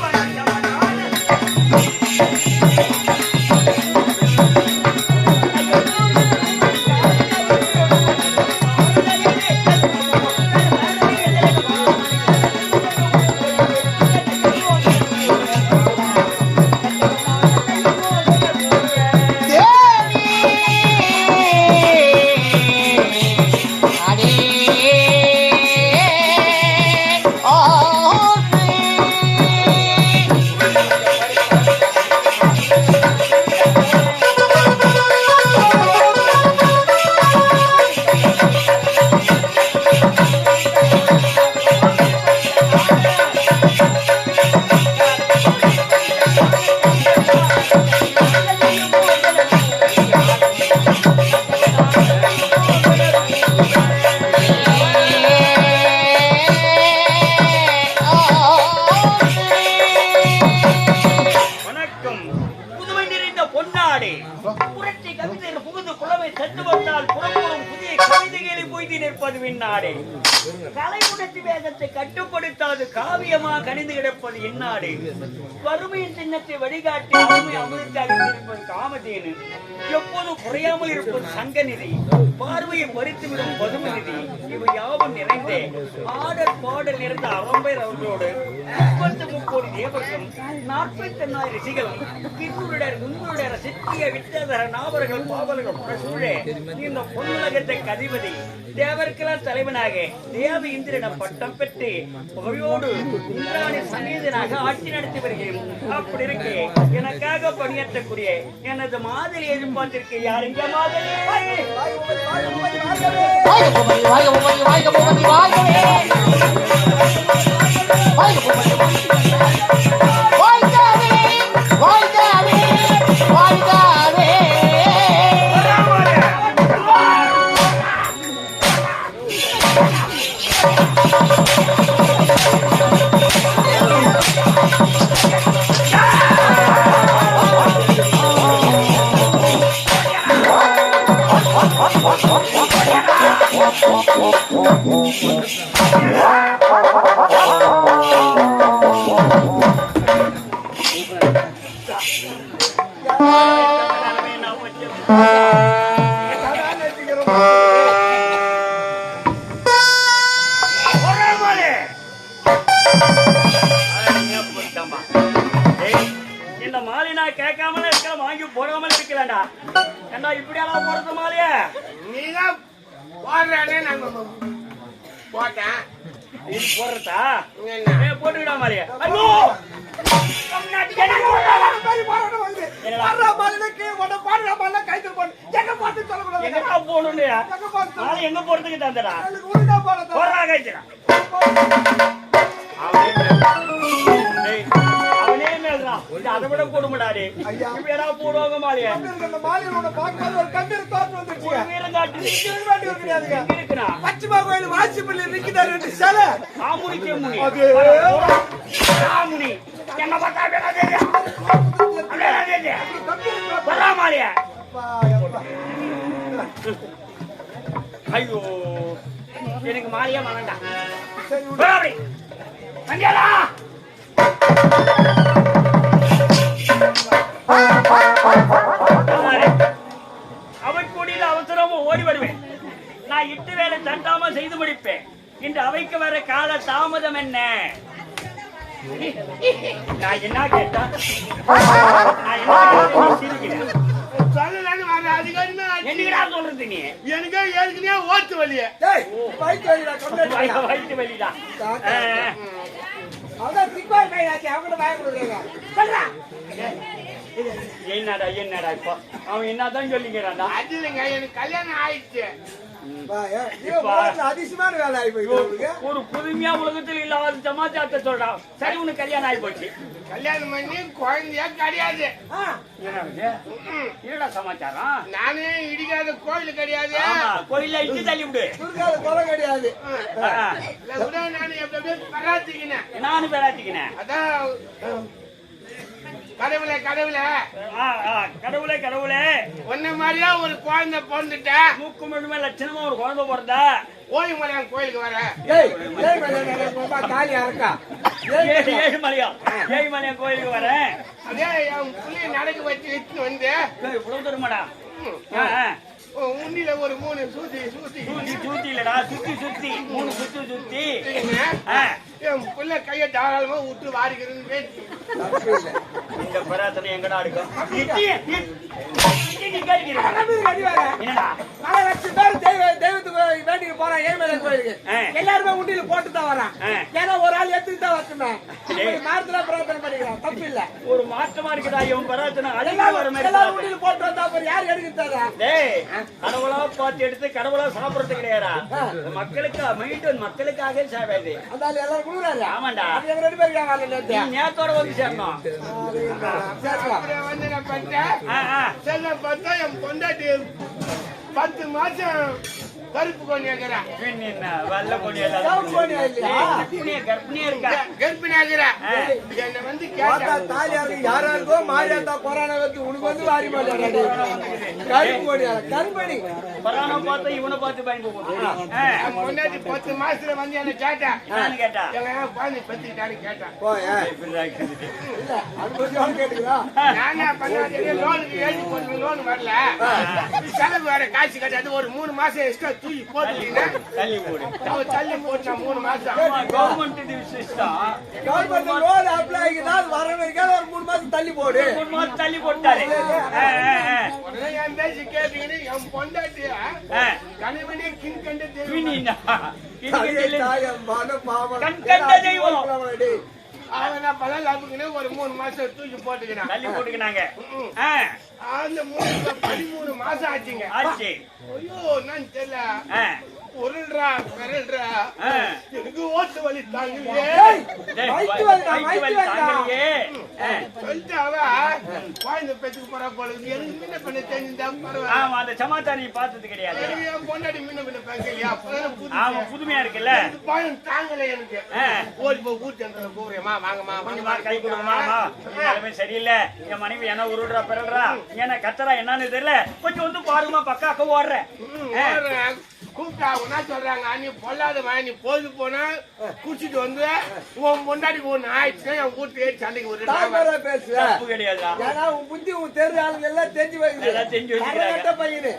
Bye-bye. உணர்ச்சி கட்டுப்படுத்தாது காவியமா கணிந்து கிடப்பது இந்நாடு வறுமையின் சின்னத்தை வழிகாட்டி வறுமை அமிர்தாக இருப்பது காமதேனு. எப்போதும் குறையாமல் இருப்பது சங்க நிதி பார்வையை பறித்துவிடும் பதுமை நிதி இவை யாவும் நிறைந்த. ஆடல் பாடல் இருந்த அவம்பர் அவர்களோடு முப்பத்து முப்பது தேவர்களும் நாற்பத்தி எண்ணாயிரம் ரிஷிகளும் கிருணுடர் குங்குடர் சித்திய வித்ததர நாவர்கள் பாவல்கள் புறசூழே இந்த பொன்னுலகத்தை கதிபதி தேவர்களால் தலைவனாக தேவ இந்திரன பட்டம் பெற்ற புகழோடு இந்திராணி சந்நீதனாக ஆட்சி நடத்தி வருகிறேன் அப்படி இருக்கு எனக்காக பணியாற்றக்கூடிய எனது மாதிரி எதிர்பார்த்திருக்க யாருங்க மாதிரி வாழ்க கேட்காமல இருக்க வாங்கி போடாமல் இருக்கலடா ஏண்டா இப்படி எல்லாம் போடுறது மாதிரியே நீங்க போடுறானே நாங்க போட்டேன். இது போடுறதா? என்ன? போட்டுக்கிடா மாலையே ஐயோ! எங்க போறதுக்கு தந்தடா? போடுறா கைச்சுடா அதை விட கொடுமடாடி இப்ப ஏடா போடுவாங்க மாலையை ஒரு வீரம் காட்டுது எங்க இருக்குடா ஆமுனி செம்முனி ஆமுனி. என்ன பார்த்தா அப்படியே தெரியும். அப்படியே தெரியும். வர்றா மாலையா ஐயோ. எனக்கு மாலையா மகன்டா. வா அப்படி வண்டியாடா அவன் கூடியில் அவசரமும் ஓடி வருவேன். நான் இட்டு வேலை தண்டாம செய்து முடிப்பேன். இன்று அவைக்கு வர கால தாமதம் என்ன? நான் என்ன கேட்டா? நான் என்ன கேட்டா நீ? சிரிக்கிற. சொல்லலன்னு வர அதிகாரமே என்னடா சொல்றது வழிய வய- வயித்து வலிதான் ஆ, சொல்றா. என்னடா என்னடா இப்போ? அவன் என்னதான் சொல்லிக்கிறான்டா? அது இல்லைங்க எனக்கு கல்யாணம் ஆயிடுச்சு. அதிசயமான வேலை ஆகி போயிட்டு ஒரு புதுமையா உலகத்தில் இல்லாத சமாச்சாரத்தை சொல்றான். சரி உனக்கு கல்யாணம் ஆகி போச்சு கல்யாணம் பண்ணி குழந்தையா கிடையாது. என்னடா சமாச்சாரம்? நானே இடிக்காத கோயில் கிடையாது. கோயில்ல இட்டு தள்ளி விடு. துர்காத கொலை கிடையாது. ஆ, ஆ. இல்ல கூட நான் எப்படி அப்படியே பராத்திக்கினேன் நானும் பேராட்டிக்கினேன் அதான் கடவுளே கடவுளே. கடவுளே கடவுளே. உன்ன மாதிரியா ஒரு குழந்தை பிறந்துட்ட? மூக்கு முழுமே லட்சணமா ஒரு குழந்தை பிறந்தா? மலையான் கோயிலுக்கு வர. ஏய் ஏய் மேல மேல மாமா காலியா இருக்கா ஏழு ஏழு மலையா ஏழு மலையா கோயிலுக்கு வரேன் அதே என் புள்ளைய நடக்க வச்சு இட்டு வந்து. இவ்வளவு தூரமாடா. உண்டியில ஒரு மூணு சூத்தி சூத்தி. சுத்தி சுத்தி இல்லடா சுத்தி சுத்தி. மூணு சுத்தி சுத்தி. ஆ. என் புள்ள கைய தாராளமா விட்டு இல்லை. இந்த பராத்தனை எங்கடா இருக்கும்? வேண்டிக்கு போறான். ஏழுமலை கோயிலுக்கு. எல்லாருமே உண்டியில போட்டு தான் வரான். ஏன்னா ஒரு ஆள் எடுத்துட்டு தான் வரட்டுமே. மாறுதலா பிரார்த்தனை பண்ணிக்கிறான். தப்பு இல்ல. ஒரு மாற்றமா இருக்குடா இவன் பராத்தனை அழிவு வர மாதிரி எல்லாரும். உண்டியில போட்டு வந்தா அப்புறம் யார் எடுக்கிறதா டேய் கடவுளா பார்த்து எடுத்து கடவுளா சாப்பிடுறது கிடையாதா மக்களுக்கு மெயின்டைன் மக்களுக்காக சேவை எல்லாரும் கொடுக்குறாரு ஆமாண்டா. அது எங்க ரெண்டு பேருக்கு வரல நேத்து நீ நேத்தோட வந்து சேரணும். சேர்க்கலாம் வந்து நான் பண்ணிட்டேன் ஆ, ஆ. செல்ல பார்த்தா என் பொண்டாட்டி பத்து மாசம் கருப்பு சிவப்பு கொடியா இல்லையா? ஏய், கர்ப்பிணியா கர்ப்பிணியா இருக்கா? கர்ப்பிணியாகிறேன் ஆ. என்னை வந்து மாரியாத்தா கொரோனா வந்து உனக்கு வந்து வாரி மாட்டாடி கருப்பு கொடியா கருப்பணி பரான பார்த்து இவனை பார்த்து பயந்து பத்து மாசத்துல வந்து என்ன கேட்டேன் கேட்டா? எங்க கேட்டேன் லோன் வரல. செலவு வேற காசு கட்டாது ஒரு மூணு மாசம் எக்ஸ்ட்ரா தூக்கி போட்டுட்டீங்கன்னா தள்ளி போடு. தள்ளி போட்டு மூணு மாசம். கவர்மெண்ட் கவர்மெண்ட் லோன் அப்ளை ஆகினா அது வரணும் இருக்காது ஒரு மூணு மாசம் தள்ளி போடு. மூணு மாசம் தள்ளி போட்டாரு. ஆ, ஆ, ஆ. உடனே என் பேச்சு கேட்டீங்கன்னு என் பொண்டாட்டிய ஆ. கணவனே கிண் கண்டு பின் தெரியும் என்ன? இது தாயே கேட்டீங்களே? தாயம் மன பாவம் கண் கண்ட தெய்வம். அவன் என்ன பண்ண லப்புக்குன்னு ஒரு மூணு மாசம் தூக்கி போட்டுக்கிறான். தள்ளி போட்டுக்கினாங்க. அந்த மூணு பதிமூணு மாசம் ஆச்சுங்க. ஆச்சு. ஐயோ நான் தெரியல. உருள்றா. எனக்கு ஓட்டு வலி தாங்கலையே. சொல்லிட்டு அவ குழந்தை பெற்றுக்கு போறா போல. எனக்கு முன்ன பண்ண தெரிஞ்சா பரவாயில்ல. ஆமா அந்த சமாச்சாரம் நீ பார்த்தது கிடையாது. என் முன்ன. ஆமா புதுமையா இருக்குல்ல. பயம் தாங்கல எனக்கு. ஓடி போய் ஊட்டி அந்த கூப்பிடுறேம்மா வாங்கம்மா கொஞ்சமா வாங்கம்மா கை கொடுங்கம்மா நிலைமை சரியில்லை. என் மனைவி என்ன உருடுறா பிறல்றா? என்ன கத்துறா என்னன்னு தெரியல. கொஞ்சம் வந்து பாருமா பக்காக்க ஓடுறேன். கூப்பிட்டா என்ன சொல்றாங்க? நீ பொல்லாதவா நீ போது போனா குடிச்சிட்டு வந்து உன் பொண்டாட்டிக்கு ஒண்ணு ஆயிடுச்சுன்னா என் வீட்டு ஏறி சண்டைக்கு ஒரு பேசுற. தப்பு கிடையாதா? ஏன்னா உன் புத்தி உன் தெரிஞ்ச ஆளுங்க எல்லாம் தெரிஞ்சு வைக்குது எல்லாம் தெரிஞ்சு. கரகட்ட பையனு.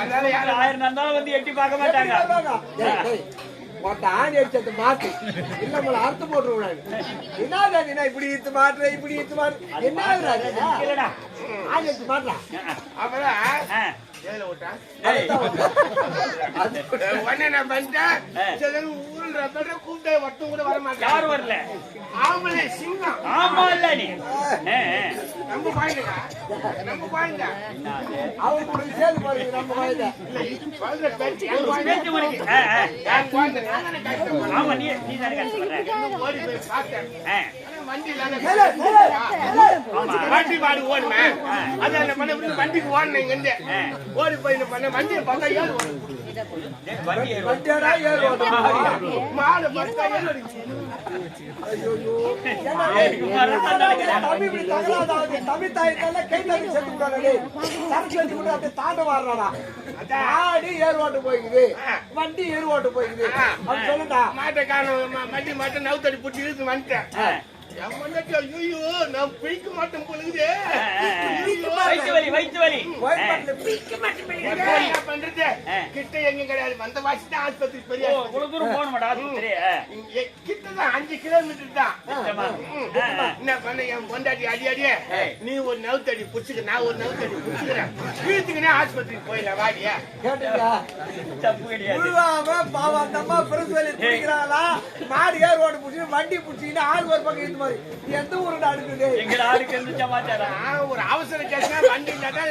அதனால யாரும் ஆயிரம் இருந்தாலும் வந்து எட்டி பார்க்க மாட்டாங்க. மொத்த ஆணி அடிச்சது மாத்து. இல்ல உங்களை அறுத்து போட்டுருவாங்க நான். இப்படி இத்து மாட்டுற இப்படி இத்து நீ? இல்லடா. ஆணி அடிச்சு அப்புறம் உடனே நான் பண்ணிட்டேன் ஊருன்ற கூப்பிட்டு ஒருத்தன் கூட வர மாட்டேன் யாரும் வரல? ஆம்பளை சிங்கம். ஆமா இல்ல நீ. நம்ம பாயிண்டா? நம்ம பாயிண்டா? அவருக்கு ஒரு சேர்ந்து பாருங்க நம்ம வாயில குழந்தை பேச்சு பேச்சு மணிக்கு. ஆமா நீ நீ தானே கஷ்டப்படுற. ஓடி போய் பார்த்தேன். வண்டி ஓடுமே. அது பண்ண வண்டிக்கு இங்க இருந்து ஓடி போய் பண்ண வண்டியை பார்த்தா ஏழு மாடு பார்த்தா ஏழு? தமிழ் கை செத்து விடாதே சரக்கு வச்சு கூட அப்படியே தாண்ட ஆடி ஓட்டு போய்க்குது. வண்டி ஏர் ஓட்டு போய்க்குது. அப்படி சொல்லுடா மாட்டை காணும். வண்டி மாட்டை நவுத்தடி பிடிச்சி இழுத்து வந்துட்டேன். நான் பிடிக்க மாட்டேன் பொழுது. வயித்து வலி பண்றது. கிட்ட எங்க கிடையாது. வந்த வாசி தான் ஆஸ்பத்திரி பெரிய ஆஸ்பத்திரி. இவ்வளவு தூரம் போகணுமாடா ஆஸ்பத்திரி? கிட்டதான் அஞ்சு கிலோமீட்டர் தான். என்ன பண்ண என் பொண்டாட்டி அடி அடியே. நீ ஒரு நவுத்தடி புடிச்சுக்க நான் ஒரு நவுத்தடி புடிச்சுக்கிறேன். வீட்டுக்குனே ஆஸ்பத்திரிக்கு போயிடலாம் வாடியா தப்பு கிடையாது உருவாம பாவம் அந்த அம்மா பெருசு வலி குடிக்கிறாங்களா மாடு ஏர் ஓட்டு பிடிச்சி வண்டி பிடிச்சிங்கன்னா ஆள் ஒரு பக்கம் மாதிரி எந்த ஊருடா அடுக்குது எங்கடா ஆளுக்கு இருந்து சமாச்சாரம்? ஒரு அவசர கேஸ்னா வண்டி இல்லாட்டா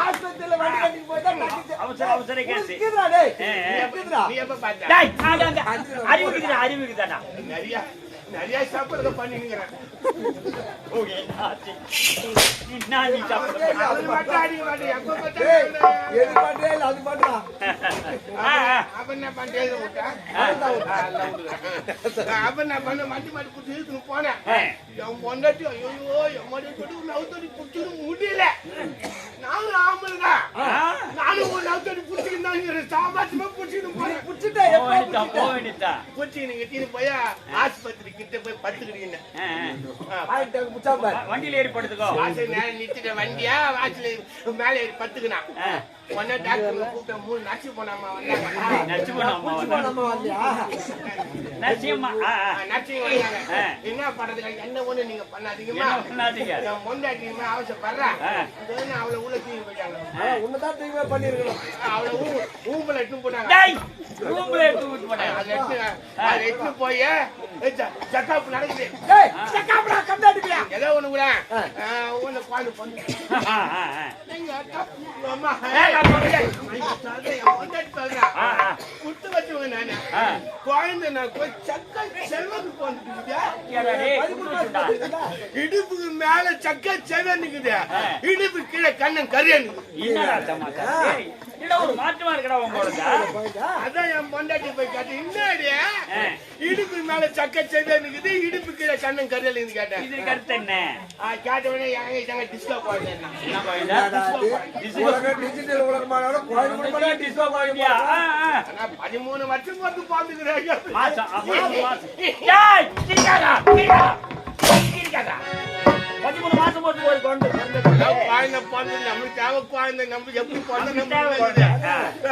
ஆஸ்பத்திரியில வண்டி தான் கட்டிட்டு அவசர அவசர கேஸ். இருக்குதுடா டேய். ஏ, ஏ. இருக்குதுடா நீ எப்ப பார்த்த? டேய், ஆடா, ஆடா. அறிவுக்குதுடா அறிவுக்குதாடா நிறைய நிறைய சாப்பிடுறத பண்ணிக்கிறேன் போனேன். பொண்டாட்டி ஐயோ என் முடியல. நானும் ஆம்பளைதான். ஆ, நானும் ஒரு தான் இருக்கிறேன். சாமர்த்தியமா புடிச்சுக்கிட்டு போறேன். புடிச்சிட்டா எப்போ புடிச்சிட்டா? போக வேண்டியதா. புடிச்சுக்கின்னு கிட்டின்னு போய் ஆஸ்பத்திரி கிட்ட போய். வ- வண்டியில ஏறி படுத்துக்கோ வாசல் நேரம் நிறுத்திட்ட வண்டியா வாசல் மேல ஏறி படுத்துக்கினான். உடனே டாக்டர் கூப்பிட்ட மூணு நச்சு போனாமா வந்தாங்க நச்சு போன அம்மா புடிச்சு போ வந்தா. நம்ம வரலையா? நச்சியம்மா வந்தாங்க. என்ன பண்றதுக்கு என்ன ஒண்ணு நீங்க பண்ணாதீங்கம்மா பண்ணாதீங்க? அவசரப்படுறேன் ஆ. அவளை உள்ள தூக்கி போயிட்டாங்க உன்னைதான் தூய்மை பண்ணிருக்கணும். அவளை ஊ- ஊம்பல டேய், ரூம்ல எடுத்து விட்டு போட்டேன். அதை எடுத்து போய் செக்கப் நடக்குது ஏய், ஏதோ ஒண்ணு கூட. ஒண்ணு குழந்தை பொண்ணு. குத்து வச்சவன் நானு. குழந்தை நான் போய் சக்கை செல்வக்கு போந்துட்டு? இடுப்புக்கு மேல சக்கை செவன் நிக்குது. இடுப்பு கீழே கண்ணன் என்னடா என்னடா ஒரு மாற்றமா இருக்கடா? அதான் என் பொண்டாட்டி போய் கேட்டேன் என்னடி? ஆ. இடுப்பு மேல சக்கை நிக்குது இடுப்பு கீழே கண்ணன் கரியல் கேட்டேன். இது கருத்து என்ன? கேட்ட உடனே எங்க இதாங்க டிஸ்கோ டிஜிட்டல் உலகமானாலும் டிஸ்கோ பதிமூணு வருஷம் வந்து பாத்துக்கிறேன். பதிமூணு மாசம் போட்டு ஒரு குழந்தை. பிறந்தது. குழந்தை பிறந்து நம்மளுக்கு தேவை குழந்தை நம்ம எப்படி பிறந்த.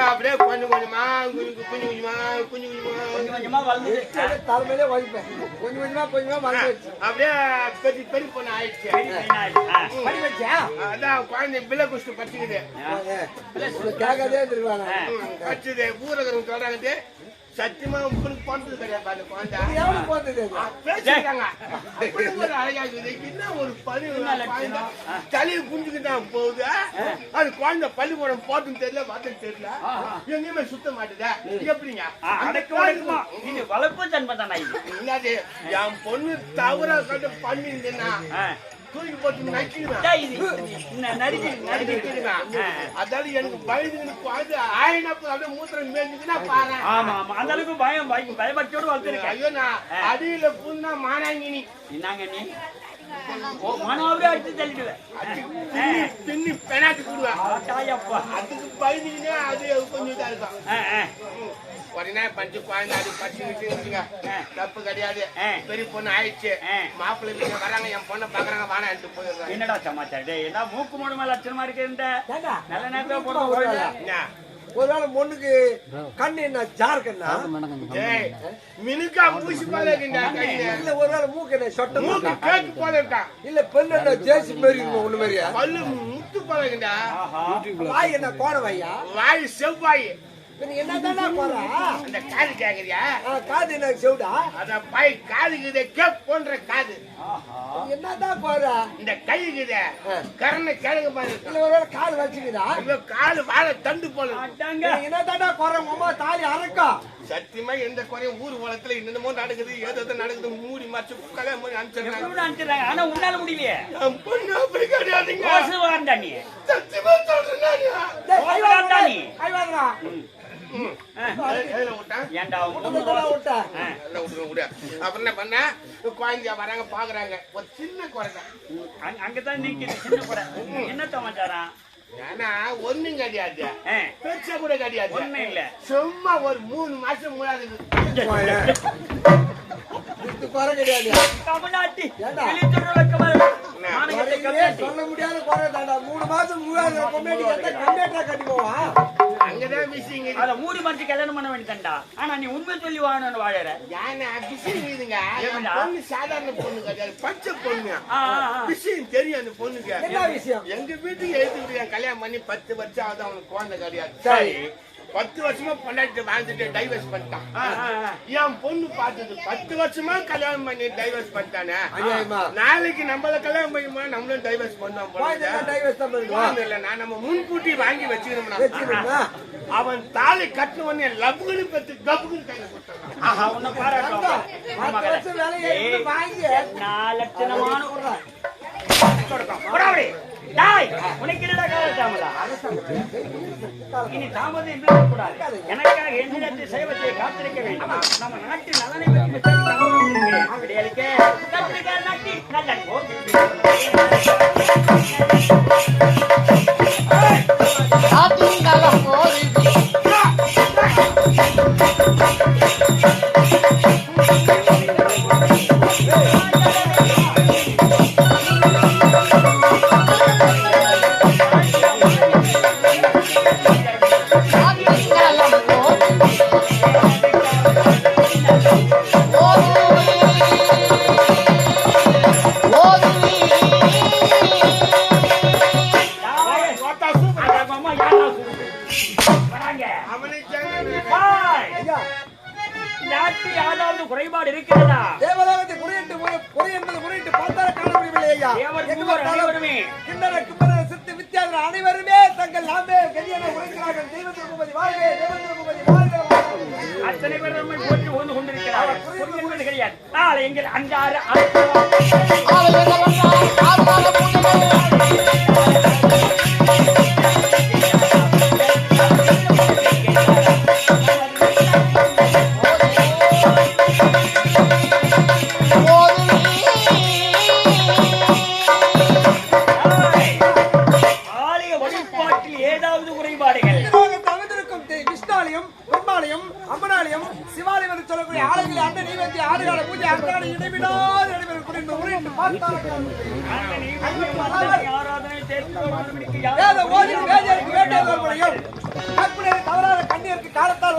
அப்படியே கொஞ்சம் கொஞ்சமா குஞ்சு குஞ்சு கொஞ்சமா குஞ்சு கொஞ்சமா கொஞ்சம் கொஞ்சமா தலைமையிலே வலிப்பேன். கொஞ்சம் கொஞ்சமா கொஞ்சமா வச்சு. அப்படியே பெரிய பெரிய பொண்ணு ஆயிடுச்சு? அதான் குழந்தை பிள்ளை குஷ்டு உனக்கு கேட்காதே திருவானா படிச்சுது ஊரகரும் சொல்றாங்க சத்தியமா உங்களுக்கு பிறந்தது கிடையாது அந்த குழந்தை. ஒரு அழகா. என்ன ஒரு பதிவு? குழந்தை தலையை குஞ்சுக்கு தான் போகுது. அது குழந்தை பள்ளிக்கூடம் போட்டுன்னு தெரியல பார்த்தன்னு தெரியல. எங்கேயுமே சுத்த மாட்டுதா. எப்படிங்க. இது வளர்ப்பு இது? என்னது? என் பொண்ணு தவறா கட்டு பண்ணிருந்தேன்னா. தூக்கி போட்டு நக்கிடுவேன் டேய், இது ந- நறுக்கி, நறுக்கி. ஆ, ஆ. அதாவது எனக்கு பயந்து ஆயினப்ப அப்படியே மூத்திரம் மேய்ஞ்சுதுன்னா பாரு ஆமா ஆமா அந்த அளவுக்கு பயம் பய- பயபக்தியோடு வளர்த்துருக்கேன். ஐயோ நான் அடியில புண்ணா மானாங்கினி என்னங்க நீ மனோவே அடிச்சு தள்ளிடுவேன் பின்னி பெனாட்டி கூடுவேன் அதுக்கு பயந்துக்கினே அது கொஞ்சம் இதா இருக்கும். உடனே பஞ்சு குழந்தை அது பச்சுக்கிட்டு தப்பு கிடையாது. பெரிய பொண்ணு ஆயிடுச்சு. மாப்பிள்ளை வீட்டுல வராங்க என் பொண்ணை பாக்குறாங்க வானா எடுத்து போயிடுறாங்க. என்னடா சமாச்சாரம்? டேய் என்ன மூக்கு மூணு மேல லட்சணமா இருக்கு இந்த? நல்ல நேரத்துல போட ஒரு வேளை. என்ன? ஒருவேளை பொண்ணுக்கு கண்ணு என்ன? ஜார் கண்ணா ஏய், மினுக்கா மூசி போல இல்ல ஒருவேளை மூக்கு என்ன? சொட்ட மூக்கு? கேக்கு போல இருக்கா இல்ல பெண் என்ன? ஜேசி மாரி இருக்குமா ஒண்ணு மாதிரியா? பல்லு முத்து போல இருக்குண்டா ஆஹா. வாய் என்ன கோண வையா? வாய் செவ்வாய். என்னதானா போறா? அந்த காது கேக்குறியா? காது என்ன செவிடா? அத பாய் காதுக்குதே கேப் போன்ற காது. என்னதான் போறா? இந்த கைக்குதே கரண கிழங்கு மாதிரி இருக்கு இல்ல காது இவ காலு வாழை தண்டு போல என்னதாடா குறை அம்மா தாலி அறக்கா. சத்தியமா எந்த குறையும் ஊர் உலகத்துல என்னென்னமோ நடக்குது. ஏதோ நடக்குது. மூடி மறைச்சு கல்யாணம் பண்ணி அனுப்பிச்சிடுறாங்க. அனுப்பிச்சிடுறாங்க? ஆனா உன்னால முடியலையே. பொண்ணு அப்படி கிடையாதுங்க. ரோசு வாண்டா நீ. சத்தியமா சொல்றேன் நானு. டேய், கை வாங்குடா நீ. கை வாங்குடா ம். ஆ. எதுல- எதுல விட்டேன்? ஏன்டா. அப்புறம் என்ன பண்ண? குழந்தைய வராங்க பாக்குறாங்க. ஒரு சின்ன அங்க- அங்கதான் நிக்குது சின்ன கூட என்ன சமாச்சாரம் ஏன்னா ஒண்ணும் கிடையாது. பெருசா கூட கிடையாது. ஒண்ணும் இல்ல. சும்மா ஒரு மூணு மாசம் மூணாவது குறை தமிழ்நாட்டி. சொல்ல முடியாத குறை தாண்டா மூணு மாசம் கட்ட கட்டி போவா? அங்கதான் விஷயம் அத மூடி மறைச்சு கல்யாணம் பண்ண வேண்டியதாண்டா ஆனா நீ உண்மை சொல்லி வாழணும்னு வாழற. ஏன்னா விஷயம் இதுங்க? பொண்ணு சாதாரண பொண்ணு கிடையாது பச்சை பொண்ணு. விஷயம் தெரியும் அந்த பொண்ணுக்கு என்ன விஷயம்? எங்க வீட்டுக்கு என் கல்யாணம் பண்ணி பத்து வருஷம் ஆகுது அவனுக்கு குழந்தை கிடையாது. சரி. பத்து வருஷமா பொண்டாட்டி வாழ்ந்துட்டு டைவர்ஸ் பண்ணிட்டான். என் பொண்ணு பார்த்தது. பத்து வருஷமா கல்யாணம் பண்ணி டைவர்ஸ் பண்ணிட்டானே. நாளைக்கு நம்மள கல்யாணம் பண்ணிமா நம்மளும் டைவர்ஸ் பண்ணோம் இல்ல, நான் நம்ம முன்கூட்டி வாங்கி வச்சுக்கணும்னா. அவன் தாலி கட்டின உடனே லவ்னு கையில. பத்து ஏய், இருந்து வாங்கி நான் லட்சணமான. டாய் உனக்கு என்னடா கால தாமதா? இனி தாமதம் இல்லாம கூடாது எனக்காக எண்ணிடத்து சைவத்தை காத்திருக்க வேண்டும்? நம்ம நாட்டு நலனை பற்றி விசாரிக்க கத்திரிக்காய் போ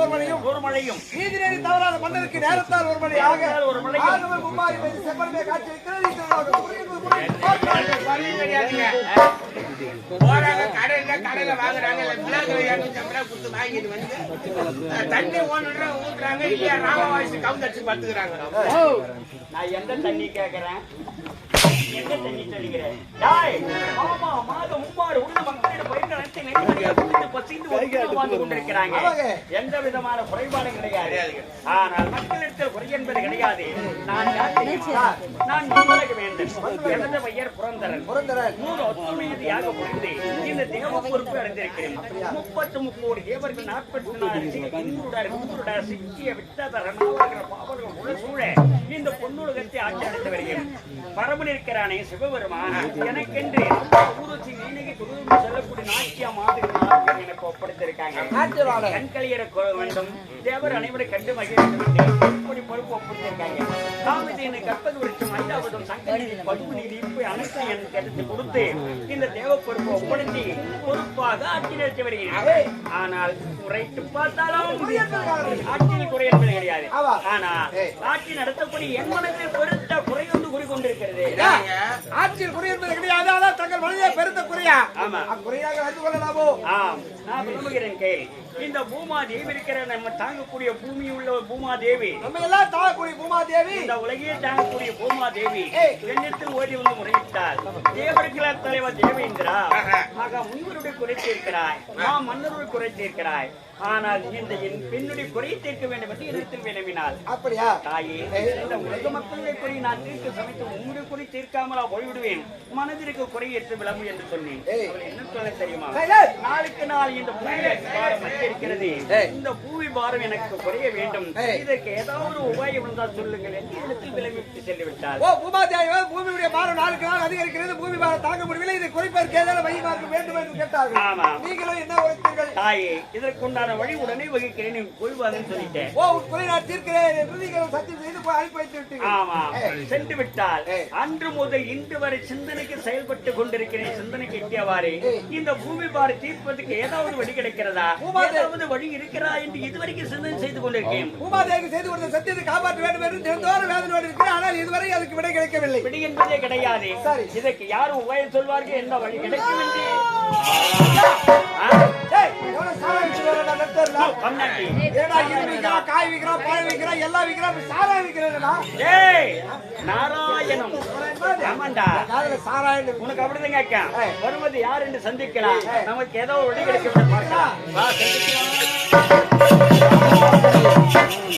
காலத்தால் ஒருவனையும் ஒரு மழையும் நீதிநெறி தவறாத மன்னருக்கு நேரத்தால் ஒரு மலையும். மும்மாரி காட்சி பார்த்தார்கள். சொல்லி தெரியாதுங்க போறாங்க கடையில கடையில வாங்குறாங்க. கொடுத்து வாங்கிட்டு வந்து தண்ணி ஊத்துறாங்க. இல்லையா கவுந்தடிச்சு பத்துக்கிறாங்க நான் எந்த தண்ணி கேக்குறேன்? எந்த தண்ணி தெளிக்கிறேன் டாய் மாமா மாத மும்மாறு உள்ள மக்களிடம் பயிர்கள் அனைத்து நெறிமுறையாக குடித்து பசிந்து ஒதுக்கி வாழ்ந்து கொண்டிருக்கிறாங்க ஆமாங்க. எந்த விதமான குறைபாடும் கிடையாது. ஆனால் மக்களிடத்தில் குறை என்பது கிடையாது. நான் யார் தெரியுமா? நான் முன்னழக வேண்டும் எனது பெயர் புரந்தரன். புரந்தரன். நூறு ஒத்துமையாக புரிந்து இந்த தேவ பொறுப்பு அடைந்திருக்கிறேன். முப்பத்து தேவர்கள் நாற்பத்தி நாலு சிக்கிய இந்த பொன்னுலகத்தை ஆட்சி வருகிறேன். பரமன் இருக்கிறானே சிவபெருமான் எனக்கென்று ஊருச்சி நீனகி துருவம் செல்லக்கூடிய நாட்டிய மாதிரி எனக்கு ஒப்படைத்திருக்காங்க. கண்களியர கொள்ள வேண்டும். தேவர் அனைவரும் கண்டு மகிழ வேண்டும் இப்படி பொறுப்பு ஒப்படைத்திருக்காங்க. காமிதி என்னை கற்பது விருட்சம் ஐந்தாவதும் படுவு நீதி இப்படி அனைத்து எனக்கு எடுத்து கொடுத்து இந்த தேவ பொறுப்பு ஒப்படைத்து பொறுப்பாக ஆட்சி நடத்தி வருகிறேன் ஆனால் குறைத்து பார்த்தாலும் ஆட்சியில் குறை என்பது கிடையாது. ஆமா. ஆனா ஆட்சி நடத்தக்கூடிய என் மனதில் பெருத்த குறை ஒன்று கூறிக்கொண்டிருக்கிறது. ஆட்சியில் கிடையாது. அதான் தங்கள் மனித பெருத்த குறையா? வந்து கொள்ளலாமோ? ஆம். நான் விரும்புகிறேன் இந்த பூமா தேவி இருக்கிற நம்ம தாங்கக்கூடிய பூமி உள்ள பூமா தேவி நம்ம எல்லாம் தாழக்கூடிய பூமாதேவி. இந்த உலகையே தாங்கக்கூடிய பூமா தேவி. எண்ணத்தில் ஓடி வந்து முறையிட்டார் தேவர்களால் தலைவர் தேவேந்திரா. மகா முனிவருடைய குறை தீர்க்கிறாய் மா மன்னருடைய குறை தீர்க்கிறாய் ஆனால் இந்த என் பெண்ணுடைய குறை தீர்க்க வேண்டும் என்று இடத்தில் வினவினாள். அப்படியா? தாயே இந்த உலக மக்களுடைய குறை நான் தீர்க்க சமைத்து உங்களுடைய குறை தீர்க்காமலா போய்விடுவேன். மனதிற்கு குறை ஏற்று விளம்பு என்று சொன்னேன். என்ன சொல்ல தெரியுமா. நாளுக்கு நாள் இந்த பூமி பாரம் ஏய். இந்த பூமி பாரம் எனக்கு குறைய வேண்டும். இதற்கு ஏதாவது ஒரு உபாயம் இருந்தால் சொல்லுங்கள் என்று இடத்தில் விளம்பிட்டு சென்றுவிட்டாள். ஓ பூமாதேவி பூமியுடைய பாரம் நாளுக்கு நாள் அதிகரிக்கிறது. பூமி பாரம் தாங்க முடியவில்லை. இதை குறைப்பதற்கு ஏதாவது மையமாக்க வேண்டும் என்று கேட்டார்கள். ஆமா. நீங்களும் என்ன உழைத்தீர்கள் தாயே இதற்குண்டான வழி உடனே வகிக்கிறேன் நீ கொள்வாதுன்னு சொல்லிட்டேன். ஓ உன் குறை நான் தீர்க்கிறேன் என்று நீங்கள் சத்தியம் செய்து போய் அனுப்பி வைத்து விட்டீர்கள். ஆமா. சென்று விட்டால். அன்று முதல் இன்று வரை சிந்தனைக்கு செயல்பட்டு கொண்டிருக்கிறேன் சிந்தனைக்கு எட்டியவாறு. இந்த பூமி பாரு தீர்ப்பதற்கு ஏதாவது வழி கிடைக்கிறதா? ஏதாவது வழி இருக்கிறதா என்று இதுவரைக்கும் சிந்தனை செய்து கொண்டிருக்கேன். பூமாதேவி செய்து கொடுத்த சத்தியத்தை காப்பாற்ற வேண்டும் என்று தினந்தோறும் வேதனோடு இருக்கிறேன். ஆனால் இதுவரை அதுக்கு விடை கிடைக்கவில்லை. விடி என்பதே கிடையாது. இதற்கு யாரும் உபயம் சொல்வார்கள்? என்ன வழி கிடைக்கும் என்று? காய் விற்கிறான், பழம் விற்கிறான், எல்லாம் விற்கிறான், சாராயம் விற்கிறேன்டா. ஏய் நாராயணம். ஆமாண்டா. சாராயம் உனக்கு அப்படிதான் கேட்க. வருவது யார் என்று சந்திக்கலாம். நமக்கு ஏதோ ஒரு வழி கிடைக்கும் பார்க்கலாம்.